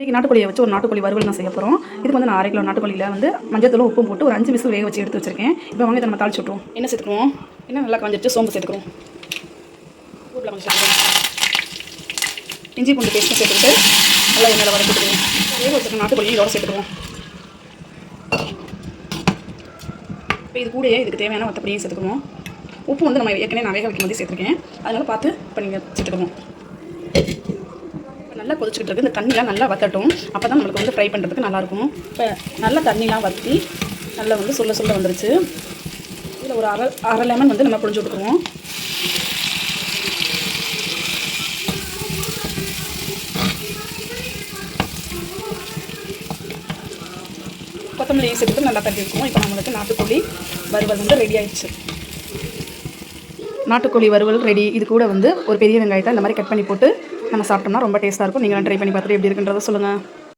இன்றைக்கி நாட்டுக்கோழியை வச்சு ஒரு நாட்டுக்கோழி வறுவல் நான் செய்ய போகிறோம் இதுக்கு வந்து நான் அரை கிலோ நாட்டுக்கோழியில் வந்து மஞ்சத்தூளும் உப்பும் போட்டு ஒரு அஞ்சு விசில் வேக வச்சு எடுத்து வச்சிருக்கேன். இப்போ வாங்க நம்ம தாளிச்சு விட்ருவோம் என்ன சேர்த்துக்குவோம்? என்ன நல்லா காஞ்சிட்டு சோம்பு சேர்த்துக்குவோம். உப்புல கொஞ்சம் சேர்த்துக்குவோம். இஞ்சி பூண்டு பேஸ்ட்டு சேர்த்துக்கிட்டு நல்லா எண்ணெயில் வதக்கிட்டுருவோம் வேக வச்சிருக்க நாட்டுக்கோழி இதோட சேர்த்துக்குவோம். இப்போ இது கூடயே இதுக்கு தேவையான மற்றபடியும் சேர்த்துக்குவோம். உப்பு வந்து நம்ம ஏற்கனவே நான் வேக வைக்கும் போதே சேர்த்துருக்கேன். அதனால் பார்த்து இப்போ நீங்கள் சேர்த்துக்கணும் நல்லா கொதிச்சுக்கிட்டு இருக்குது இந்த தண்ணிலாம் நல்லா வத்தட்டும் அப்போ தான் நம்மளுக்கு வந்து ஃப்ரை பண்ணுறதுக்கு நல்லாயிருக்கும். இப்போ நல்லா தண்ணிலாம் வற்றி நல்லா வந்து சொல்ல சொல்ல வந்துருச்சு. இதில் ஒரு அரை அரை லெமன் வந்து நம்ம புழிஞ்சு விட்டுருவோம் கொத்தமல்லி சேர்த்து நல்லா தட்டி இருக்கும் இப்போ நம்மளுக்கு நாட்டுக்கோழி வறுவல் வந்து ரெடி ஆயிடுச்சு. நாட்டுக்கோழி வறுவல் ரெடி இது கூட வந்து ஒரு பெரிய வெங்காயத்தை இந்த மாதிரி கட் பண்ணி போட்டு நம்ம சாப்பிட்டோம்னா ரொம்ப டேஸ்ட்டாக இருக்கும். நீங்களும் ட்ரை பண்ணி பார்த்துட்டு எப்படி இருக்குன்றதை சொல்லுங்கள்